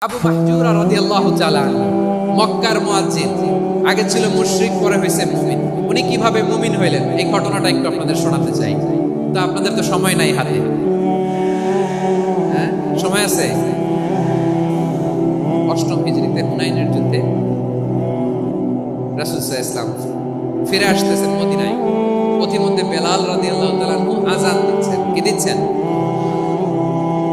আবু মাহজুরা রাদিয়াল্লাহু তাআলা মক্কার মুয়াজ্জিন আগে ছিল মুশরিক, পরে হয়েছে মুমিন। উনি কীভাবে মুমিন হইলেন? এই ঘটনাটা একটু আপনাদের শোনাতে চাই। তো আপনাদের তো সময় নাই হাতে। হ্যাঁ? সময় আছে? অষ্টম হিজরিতে হুনাইনের যুদ্ধে। রাসূল ইসলাম ফিরে আসতেছেন মদিনায়। পথিমধ্যে বেলাল রাদিয়াল্লাহু তাআলা আজান দিচ্ছেন। কি দিচ্ছেন?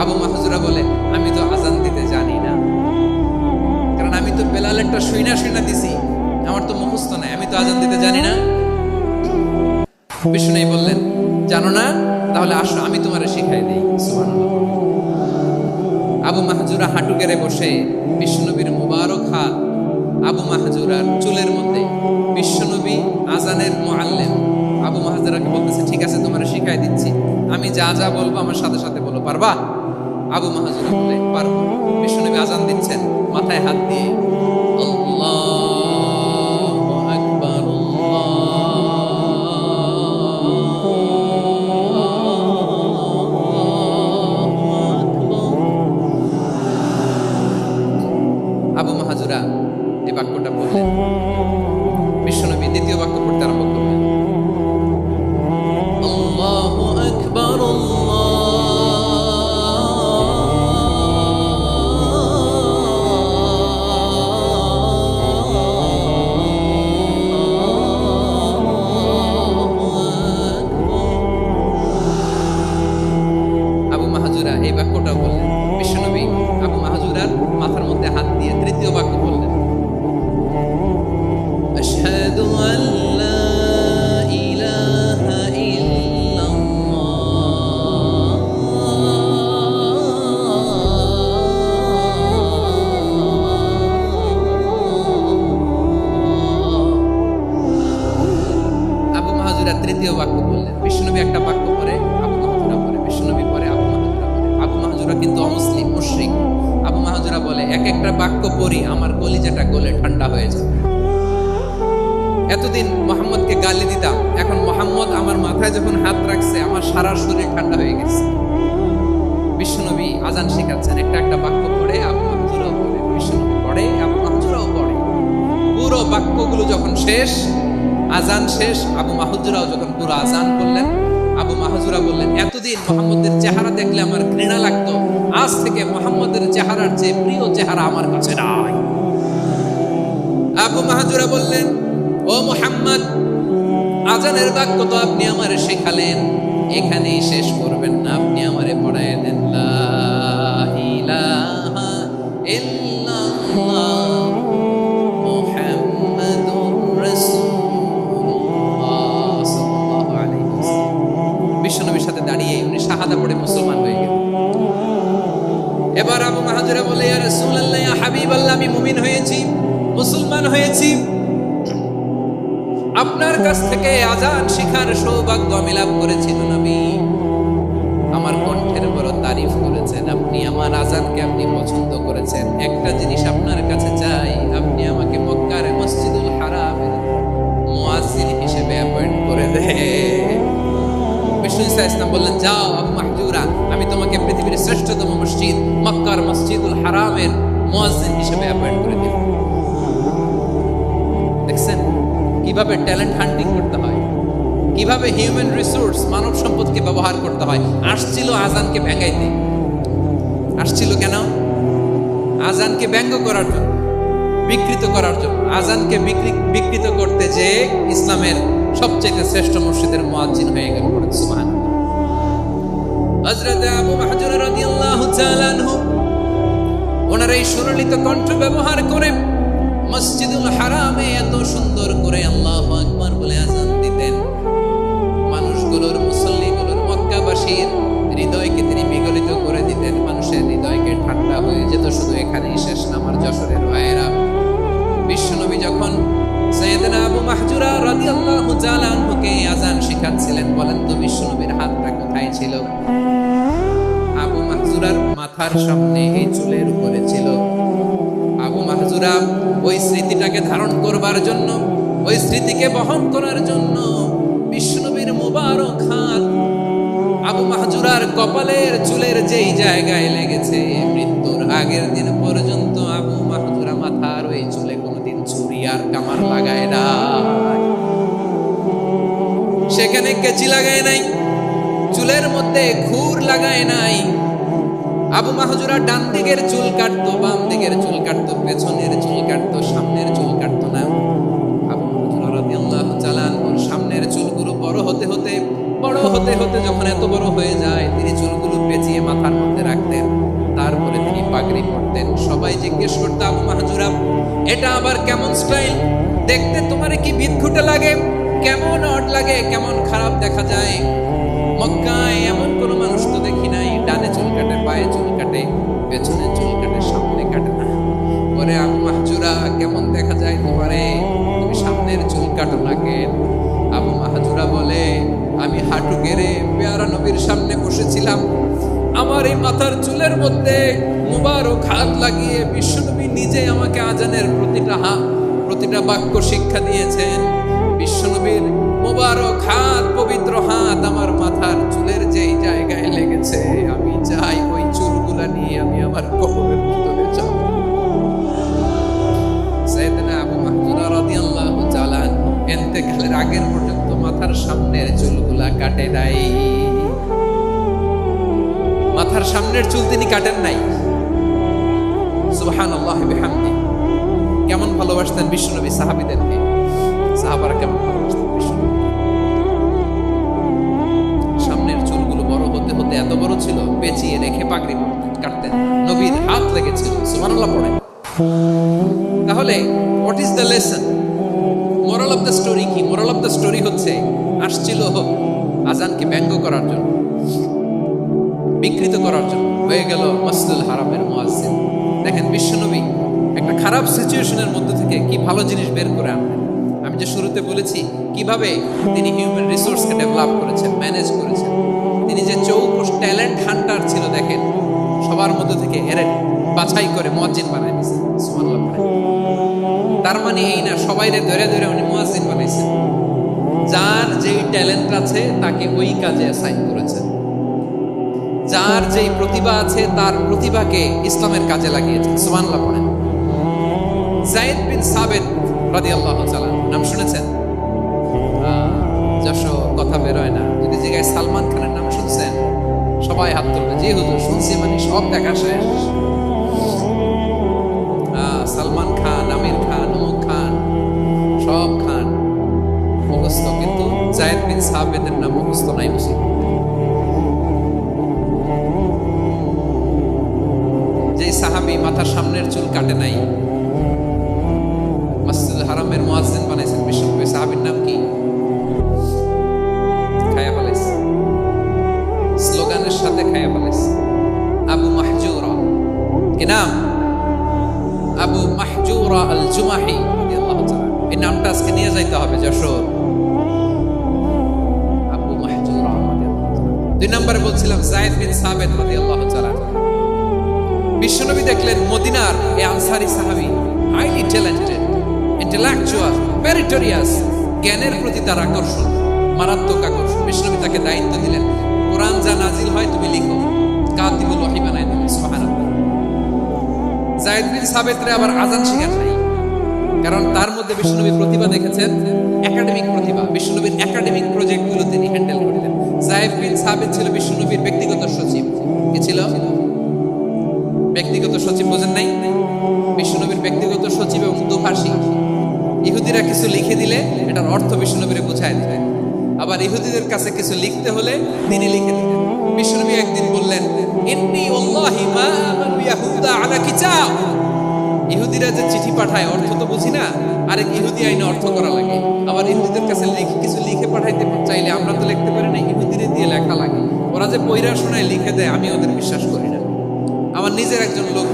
আবু মাহাজুরা বলে, আমি তো আজান দিতে জানি না। কারণ আমি তো বেলালেরটা শুইনা শুইনা দিছি। আমার তো মুখস্থ নাই, আমি তো আজান দিতে জানি না। বিষ্ণু বললেন, জানো না? তাহলে আসো, আমি তোমারে শিখাই দিই। আবু মাহজুরা হাঁটু গেড়ে বসে বিশ্বনবীর মুবারক হাত আবু মাহজুরার চুলের মধ্যে। বিশ্বনবী আজানের মুআল্লিম। আবু মাহজুরাকে বলতেছে, ঠিক আছে, তোমার শিখাই দিচ্ছি। আমি যা যা বলব, আমার সাথে সাথে বলো, পারবা? আবু মাহজুরা পারব বিশ্বনবী আজান দিচ্ছেন, মাথায় হাত দিয়ে, আল্লাহু আল্লাহু আবু মাহাজুরা এই বাক্য পড়তে আরম্ভ আল্লাহু আকবার আবু সারা শরীর ঠান্ডা হয়ে গেছে। বিষ্ণুনবী আজান শেখাচ্ছেন, একটা একটা বাক্য পড়ে আবু পড়ে, বিষ্ণুনবী পড়ে আবু পড়ে। পুরো বাক্যগুলো যখন শেষ আজান শেষ, আবু মাহুজুরাও যখন পুরো আজান করলেন, আবু মাহুজুরা বললেন, এতদিন মোহাম্মদের চেহারা দেখলে আমার ঘৃণা লাগতো। আজ থেকে মোহাম্মদের চেহারার চেয়ে প্রিয় চেহারা আমার কাছে নাই। আবু মাহাজুরা বললেন, ও মোহাম্মদ আজানের বাক্য তো আপনি আমার শেখালেন। এখানেই শেষ করবেন। না আপনি আমারে পড়ায় দেন সাথে দাঁড়িয়ে উনি পড়ে মুসলমান এবার বলে মুমিন হয়েছি, মুসলমান হয়েছি। আপনার কাছ থেকে আজান শিখার সৌভাগ্য আমি লাভ করেছি। আমাকে আপনি পছন্দ করেছেন। একটা জিনিস আপনার কাছে চাই আপনি আমাকে মক্কার মসজিদুল হারাম মোয়াজির হিসেবে অ্যাপয়েন্ট করে দেন। বিষ্ণু ইসা বললেন যাও মাহজুরা আমি তোমাকে পৃথিবীর শ্রেষ্ঠতম মসজিদ মক্কার মসজিদুল হারামের মোয়াজিন হিসেবে অ্যাপয়েন্ট করে দেব। দেখছেন? কীভাবে ট্যালেন্ট হান্টিং করতে হয়? কীভাবে হিউম্যান রিসোর্স মানব সম্পদকে ব্যবহার করতে হয়? আসছিল আজানকে ভেঙাইতে। আসছিল কেন? আজানকে ব্যঙ্গ করার জন্য, বিকৃত করার জন্য। আজানকে বিকৃ- বিকৃত করতে যে ইসলামের সবচেয়ে শ্রেষ্ঠ মসজিদের মুয়াজ্জিন হয়ে গেল। আবু রাদিয়াল্লাহু তাআলা আনহু, ওনার এই সুরলিত কণ্ঠ ব্যবহার করে মসজিদুল হারামে এত সুন্দর করে আল্লাহু আকবার বলে আজান দিতেন। মানুষগুলোর, মুসল্লিগুলোর, মক্কাবাসীর হৃদয়কে হৃদয়কে হয়ে যেত, শুধু এখানেই শেষ না, আমার যশোরের ভাইয়েরা। বিশ্বনবী যখন সৈয়দনা আবু মাহজুরা শেখাচ্ছিলেন, বলেন, তো বিশ্বনবীর হাতটা কোথায় ছিল? আবু মাহজুরার মাথার সামনে এই চুলের উপরে ছিল। আবু মাহজুরা ওই স্মৃতিটাকে ধারণ করবার জন্য, ওই স্মৃতিকে বহন করার জন্য বিষ্ণুবীর মুবারক হাত আবু মাহজুরার কপালের চুলের যেই জায়গায় লেগেছে আগের দিন পর্যন্ত আবু মাহজুরা মাথার ওই চুলে কোনোদিন ছুরি আর কামার লাগায় না। সেখানে কেচি লাগায় নাই, চুলের মধ্যে খুর লাগায় নাই। আবু মাহজুরা ডান দিকের চুল কাটতো, বাম দিকের চুল কাটতো, পেছনের চুল কাটতো, সামনের চুল কাটতো না। আবু মাহজুরা রাদিয়াল্লাহু তাআলা সামনের চুলগুলো বড় হতে হতে, বড় হতে হতে যখন এত বড় হয়ে যায় জিজ্ঞেস করতো আবু মাহজুরা এটা আবার কেমন স্টাইল? দেখতে তোমার কি বিদঘুটে লাগে? কেমন অড লাগে? কেমন খারাপ দেখা যায়? মক্কায় এমন কোনো মানুষ তো দেখি নাই। ডানে চুল কাটে, পায়ে চুল কাটে, পেছনে চুল কাটে, সামনে কাটে না। পরে আবু মাহজুরা, কেমন দেখা যায় তোমারে? তুমি সামনের চুল কাটো না কেন? আবু মাহজুরা বলে, আমি হাঁটু গেড়ে পেয়ারা নবীর সামনে বসেছিলাম। আমার এই মাথার চুলের মধ্যে মুবারক হাত লাগিয়ে বিশ্বনবী নিজে আমাকে আজানের প্রতিটা হাত প্রতিটা বাক্য শিক্ষা দিয়েছেন। বিশ্বনবীর মোবারক হাত, পবিত্র হাত আমার মাথার চুলের যেই জায়গায় লেগেছে, আমি চাই ওই চুলগুলা নিয়ে আমি আমার কবরের ভিতরে যাব। সাইয়েদনা আবু মাহজুরা রাদিয়াল্লাহু তাআলা আনহু ইন্তেকালের আগের পর্যন্ত মাথার সামনের চুলগুলা কাটে নাই। মাথার সামনের চুল তিনি কাটেন নাই। সুবহানাল্লাহ, বিহামদি। কেমন ভালোবাসতেন বিশ্বনবী সাহাবীদেরকে? সাহাবারা কেমন ভালোবাসতেন সামনের চুলগুলো বড় হতে হতে এত বড় ছিল, পেঁচিয়ে রেখে পাগড়ি কাটতেন। নবীর হাত লেগেছিল তাহলে what is the lesson moral of the story কি? মোরাল অফ দ্য স্টোরি হচ্ছে, আসছিল আজানকে ব্যঙ্গ করার জন্য। বিকৃত করার জন্য। হয়ে গেল মসজিদুল হারামের মুয়াজ্জিন। দেখেন বিশ্বনবী একটা খারাপ সিচুয়েশনের মধ্যে থেকে কি ভালো জিনিস বের করে আনলেন। আমি যে শুরুতে বলেছি, কীভাবে তিনি হিউম্যান রিসোর্সকে ডেভেলপ করেছেন ম্যানেজ করেছেন। তিনি যে চৌকস ট্যালেন্ট হান্টার ছিল, দেখেন, সবার মধ্যে থেকে এরে বাছাই করে মুয়াজ্জিন বানায় দিয়েছেন। তার মানে এই না সবাইরে ধরে ধরে উনি মুয়াজ্জিন বানাইছেন। যার যেই ট্যালেন্ট আছে, তাকে ওই কাজে অ্যাসাইন করেছেন। যার যেই প্রতিভা আছে, তার প্রতিভাকে ইসলামের কাজে লাগিয়েছেন সুবহানাল্লাহ পড়েন। জায়েদ বিন সাবেদ রাদিয়াল্লাহু তাআলা, নাম শুনেছেন? যশো, কথা বেরোয় না। যদি জায়গায় সালমান খানের নাম শুনছেন, সবাই হাত তুলবে। জি হুজুর, শুনছি মানে সব দেখা শেষ। সালমান খান, আমির খান, অমুক খান, সব খান। মুখস্থ কিন্তু জায়েদ বিন সাবেদের নাম মুখস্থ নাই মুসিদ সাহাবি মাথার সামনের চুল কাটে নাই। মসজিদ হারামের মুয়াজ্জিন বানাইছেন বিশ্বনবী সাহাবীর নাম কি? খায়া স্লোগানের সাথে খায়া আবু কি নাম? আবু আল জুমাহি এই নামটা আজকে নিয়ে যাইতে হবে, যশোর। আবু দুই নম্বরে বলছিলাম, জায়েদ বিন সাবেদ রাদিয়াল্লাহু বিশ্বনবী দেখলেন মদিনার এই আনসারি সাহাবি হাইলি ট্যালেন্টেড ইন্টেলেকচুয়াল মেরিটোরিয়াস জ্ঞানের প্রতি তার আকর্ষণ, মারাত্মক আকর্ষণ। বিশ্বনবী তাকে দায়িত্ব দিলেন, কোরআন যা নাজিল হয় তুমি লিখো, কাতিবুল ওয়াহি বানাই দিলেন সুবহানাল্লাহ। জায়েদ বিন সাবেতরে আবার আজান শেখান নাই, কারণ তার মধ্যে বিষ্ণুনবী প্রতিভা দেখেছেন একাডেমিক প্রতিভা। বিষ্ণুনবীর একাডেমিক প্রজেক্টগুলো তিনি হ্যান্ডেল করতেন জায়েদ বিন সাবেত ছিল বিষ্ণুনবীর ব্যক্তিগত সচিব। কি ছিল? ব্যক্তিগত সচিব বোঝেন নাই, বিষ্ণুনবীর ব্যক্তিগত সচিব এবং দুভাষী ইহুদিরা কিছু লিখে দিলে এটার অর্থ বিষ্ণুনবীরে বুঝায় দিতেন আবার ইহুদিদের কাছে কিছু লিখতে হলে তিনি লিখে দিতেন বিষ্ণুনবী একদিন বললেন ইহুদিরা যে চিঠি পাঠায়, অর্থ তো বুঝি না, আরেক ইহুদি আইনে অর্থ করা লাগে। আবার ইহুদিদের কাছে লিখে, কিছু লিখে পাঠাইতে চাইলে আমরা তো লিখতে পারি না, ইহুদিরে দিয়ে লেখা লাগে। ওরা যে বইরা শোনায়, লিখে দেয়, আমি ওদের বিশ্বাস করি আমার নিজের একজন লোক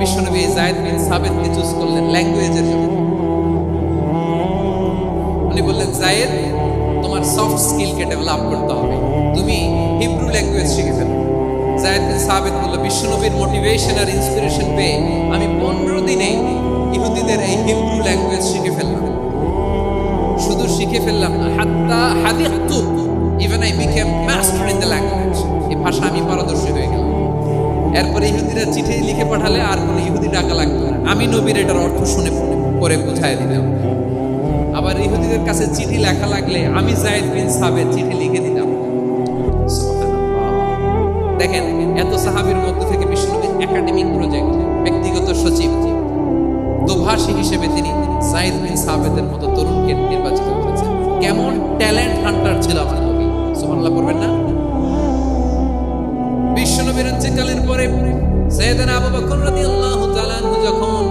বিশ্বনবী জায়েদ বিন সাবেদকে চুজ করলেন ল্যাঙ্গুয়েজের জন্য। উনি বললেন, জায়েদ, তোমার সফট স্কিলকে ডেভেলপ করতে হবে। তুমি হিব্রু ল্যাঙ্গুয়েজ শিখে ফেলো। জায়েদ বিন সাবেদ বলল, বিশ্বনবীর মোটিভেশন আর ইন্সপিরেশন পেয়ে আমি পনেরো দিনে ইহুদিদের এই হিব্রু ল্যাঙ্গুয়েজ শিখে ফেললাম। শুধু শিখে ফেললাম না, হাত্তা হাদিকতু even I became master in the language এই ভাষা আমি পারদর্শী হয়ে গেলাম। এরপরে ইহুদিরা চিঠি লিখে পাঠালে আর কোনো ইহুদি ডাকা লাগতো না। আমি নবীর এটার অর্থ শুনে পরে বুঝাই দিলাম। আবার ইহুদিদের কাছে চিঠি লেখা লাগলে আমি জায়েদ বিন সাবেদ চিঠি লিখে দিলাম দেখেন, এত সাহাবীর মধ্য থেকে বিষ্ণুবীর একাডেমিক প্রজেক্ট, ব্যক্তিগত সচিব, দোভাষী হিসেবে তিনি জায়েদ বিন সাবেদের মতো তরুণকে নির্বাচিত করেছেন। কেমন ট্যালেন্ট হান্টার ছিল আমার নবী। সুবহানাল্লাহ পড়বেন না? ইন্তেকালের পরে সৈয়দনা আবু বকর রাদিয়াল্লাহু তাআলা যখন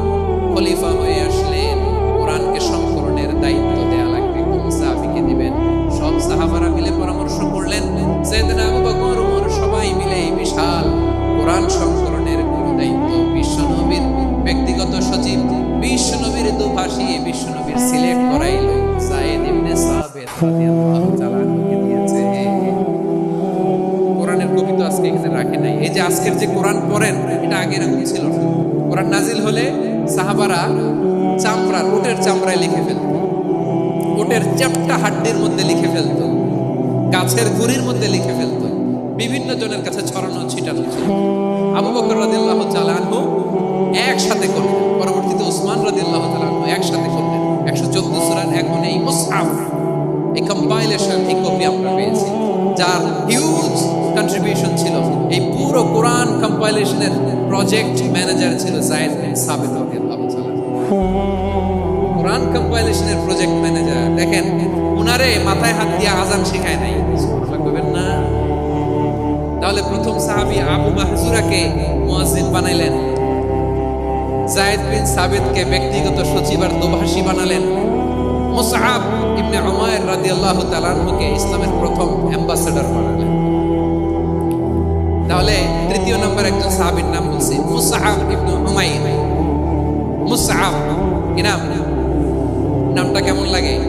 খলিফা হয়ে আসলেন, কোরআনকে সংকলনের দায়িত্ব দেয়া লাগবে। কোন সাহাবীকে দিবেন? সব সাহাবারা মিলে পরামর্শ করলেন, সৈয়দনা আবু বকর ওমর সবাই মিলে এই বিশাল কোরআন সংকলনের গুরু দায়িত্ব। বিশ্বনবীর ব্যক্তিগত সচিব বিশ্বনবীর দুভাষী বিশ্বনবীর সিলেক্ট করাইল সাইদ ইবনে সাবিত রাদিয়াল্লাহু আজকের যে কোরআন পড়েন, এটা আগে এরকম ছিল। কোরআন নাজিল হলে সাহাবারা চামড়া উটের চামড়ায় লিখে ফেলত। উটের চ্যাপটা হাড্ডির মধ্যে লিখে ফেলত। গাছের গুড়ির মধ্যে লিখে ফেলত। বিভিন্ন জনের কাছে ছড়ানো, ছিটানো ছিল। আবু বকর রাদিয়াল্লাহু তাআলা আনহু একসাথে করলেন। পরবর্তীতে ওসমান রাদিয়াল্লাহু তাআলা আনহু একসাথে করলেন। 114 সূরার এখন এই মুসহাফ এই কম্পাইলেশন এই কপি আমরা পেয়েছি। যার হিউজ কন্ট্রিবিউশন ছিল। এই পুরো কোরআন কম্পাইলেশনের প্রজেক্ট ম্যানেজার ছিল জায়েদ সাবিত কোরআন কম্পাইলেশনের প্রজেক্ট ম্যানেজার দেখেন, উনারে মাথায় হাত দিয়ে আজান শেখায় নাই। কইবেন না। তাহলে প্রথম সাহাবী আবু মাহজুরাকে বানাইলেন। জায়েদ বিন সাবিতকে ব্যক্তিগত সচিব আর দোভাষী বানালেন। মুসআব ইবনে উমায়ের রাদিয়াল্লাহু তাআলা আনহুকে ইসলামের প্রথম একজন সাহাবীর নাম বলছি মুসআব ইবনে উমাইর। মুসআব, কি নাম? নামটা কেমন লাগে?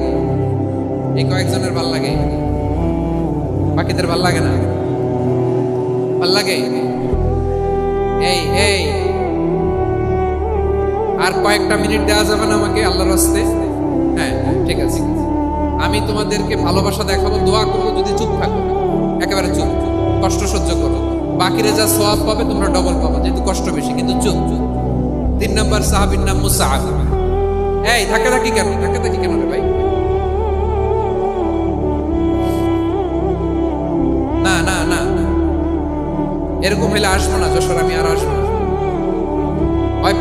এই কয়েকজনের ভালো লাগে। বাকিদের ভালো লাগে না? ভালো লাগে? এই এই। আর কয়েকটা মিনিট দেওয়া যাবে না আমাকে আল্লাহর হস্তে হ্যাঁ ঠিক আছে। আমি তোমাদেরকে ভালোবাসা দেখাবো, দোয়া করব যদি চুপ থাকো। একেবারে চুপ। কষ্ট সহ্য করো। বাকিরা যা সোয়াব পাবে, তোমরা ডবল পাবো, যেহেতু কষ্ট বেশি। কিন্তু চুপ তিন নম্বর সাহাবির নাম মুসাআব এই ধাক্কা ধাক্কি কেন? ধাক্কা ধাক্কি কেন রে ভাই? না না না এরকম হলে আসব না, যশোর, আমি আর আসব না।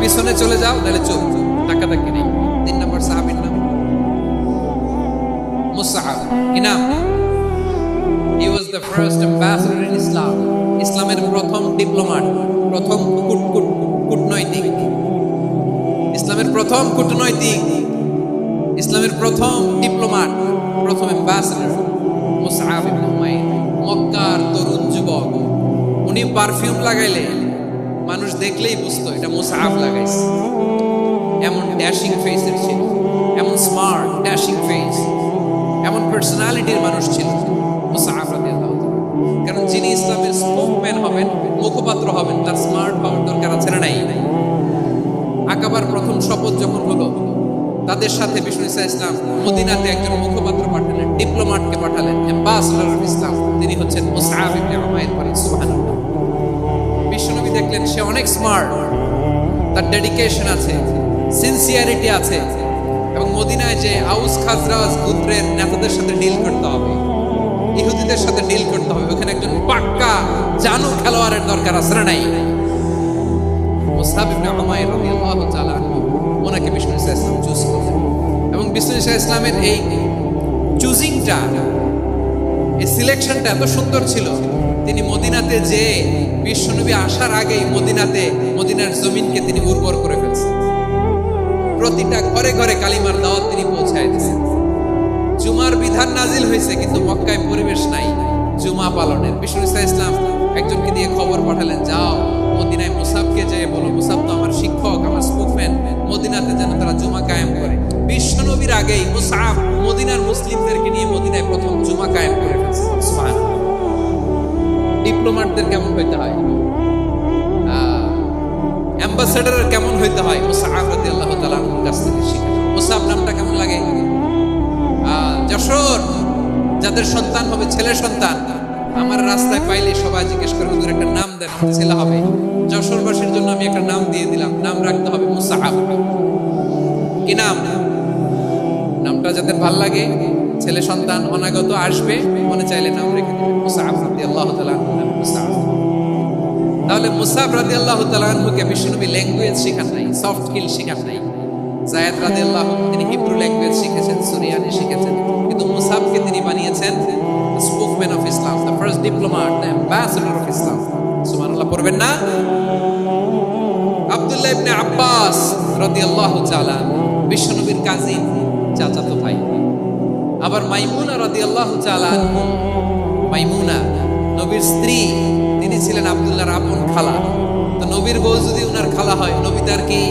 পিছনে চলে যাও তাহলে চুপ ধাক্কা ধাক্কি নেই। তিন নম্বর সাহাবির নাম মুসাআব কি নাম? He was the first ambassador in Islam ইসলামের প্রথম ডিপ্লোমাট প্রথম কূট কূট, কূটনৈতিক। ইসলামের প্রথম কূটনৈতিক ইসলামের প্রথম ডিপ্লোমাট প্রথম অ্যাম্বাসেডর মুসআব ইবনে উমাইর, মক্কার তরুণ যুবক। উনি পারফিউম লাগাইলে, মানুষ দেখলেই বুঝতো এটা মুসআব লাগাইছে। এমন ড্যাশিং ফেসের ছিল, এমন স্মার্ট ড্যাশিং ফেস এমন পার্সোনালিটির মানুষ ছিল। মুসআব মুখপাত্র হবেন, তার স্মার্ট হওয়ার দরকার আছে না নাই? আকাবার প্রথম শপথ যখন হলো, তাদের সাথে বিষ্ণু ইসা ইসলাম মদিনাতে একজন মুখপাত্র পাঠালেন, ডিপ্লোমাটকে পাঠালেন অ্যাম্বাসেডর অফ ইসলাম তিনি হচ্ছেন মুসআব ইবনে উমাইর পরে, সুবহানাল্লাহ। বিশ্বনবী দেখলেন সে অনেক স্মার্ট তার ডেডিকেশন আছে সিনসিয়ারিটি আছে, এবং মদিনায় যে আউস খাজরাজ গোত্রের নেতাদের সাথে ডিল করতে হবে। ইহুদিদের সাথে ডিল করতে হবে। ওখানে একজন পাক্কা জানু খেলোয়াড়ের দরকার আছে নাই? মুসাব ইবনে উমাইর রাদিয়াল্লাহু তাআলা ইসলাম চুজ করলেন। এবং ইসলামের এই চুজিংটা এই সিলেকশনটা এত সুন্দর ছিল। তিনি মদিনাতে যে বিশ্বনবী আসার আগেই মদিনাতে, মদিনার জমিনকে তিনি উর্বর করে ফেলছেন। প্রতিটা ঘরে ঘরে কালিমার দাওয়াত তিনি পৌঁছায় দিয়েছেন। জুমার বিধান নাজিল হয়েছে, কিন্তু মক্কায় পরিবেশ নাই। জুমা পালনের। বিষ্ণু ইসলাম একজনকে দিয়ে খবর পাঠালেন, যাও, মদিনায় মুসাবকে যেয়ে বলো, মুসাব তো আমার শিক্ষক, আমার স্পোকম্যান। মদিনাতে যেন তারা জুমা কায়েম করে। বিশ্ব নবীর আগেই মুসাব মদিনার মুসলিমদেরকে নিয়ে মদিনায় প্রথম জুমা কায়েম করে ডিপ্লোমাটদের কেমন হইতে হয়? অ্যাম্বাসেডারের কেমন হইতে হয়? মুসাব রাদিয়াল্লাহু তাআলার কাছ থেকে শিখে মুসাব নামটা কেমন লাগে? যশোর, যাদের সন্তান হবে ছেলে সন্তান, আমার রাস্তায় পাইলে সবাই জিজ্ঞেস করে, হুজুর, একটা নাম দেন ছেলে হবে। যশোরবাসীর জন্য আমি একটা নাম দিয়ে দিলাম, নাম রাখতে হবে, মুসাহাব। কি নাম? নামটা যাদের ভালো লাগে, ছেলে সন্তান অনাগত আসবে, মনে চাইলে নাম রেখে দেবে, মুসাহাব তাআলা আনহু মুসাহাব। তাহলে মুসাব রাদি আল্লাহ বিশ্বনবী ল্যাঙ্গুয়েজ শেখান নাই সফট স্কিল শেখান নাই। জায়দ রাদি আল্লাহ তিনি হিব্রু ল্যাঙ্গুয়েজ শিখেছেন, সুরিয়ানি শিখেছেন, কিন্তু মুসাবকে তিনি বানিয়েছেন spokesman of Islam, the first diplomat the ambassador of Islam. সুবহানাল্লাহ, পড়বেন না? আব্দুল্লাহ ইবনে আব্বাস রাদিয়াল্লাহু তাআলা বিশ্বনবীর কাজিন চাচাতো ভাই। আবার মাইমুনা রাদিয়াল্লাহু তাআলা মাইমুনা, নবীর স্ত্রী, তিনি ছিলেন আব্দুল্লাহর আপন খালা। তো নবীর বউ যদি উনার খালা হয়, নবী তার কি?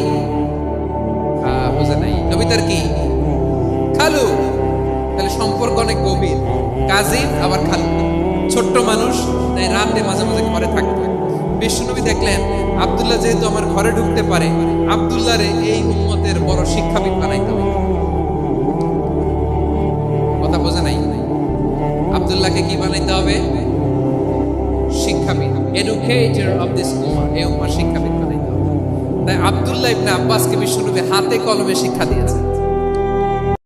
তার কি? খালু, তাহলে সম্পর্ক অনেক গভীর। কাজিন আবার খালু। ছোট্ট মানুষ, তাই রাতে মাঝে মাঝে ঘরে থাকতো বিশ্বনবী দেখলেন, আব্দুল্লাহ যেহেতু আমার ঘরে ঢুকতে পারে আব্দুল্লাহ রে এই উম্মতের বড় শিক্ষাবিদ বানাইতে হবে। কথা বোঝে নাই? আব্দুল্লাহকে কি বানাইতে হবে? শিক্ষাবিদ এডুকেটর অফ দিস উম্মা এই উম্মার শিক্ষাবিদ তাই আবদুল্লাহ ইবনে আব্বাসকে বিশ্বরূপে হাতে কলমে শিক্ষা দিয়েছেন।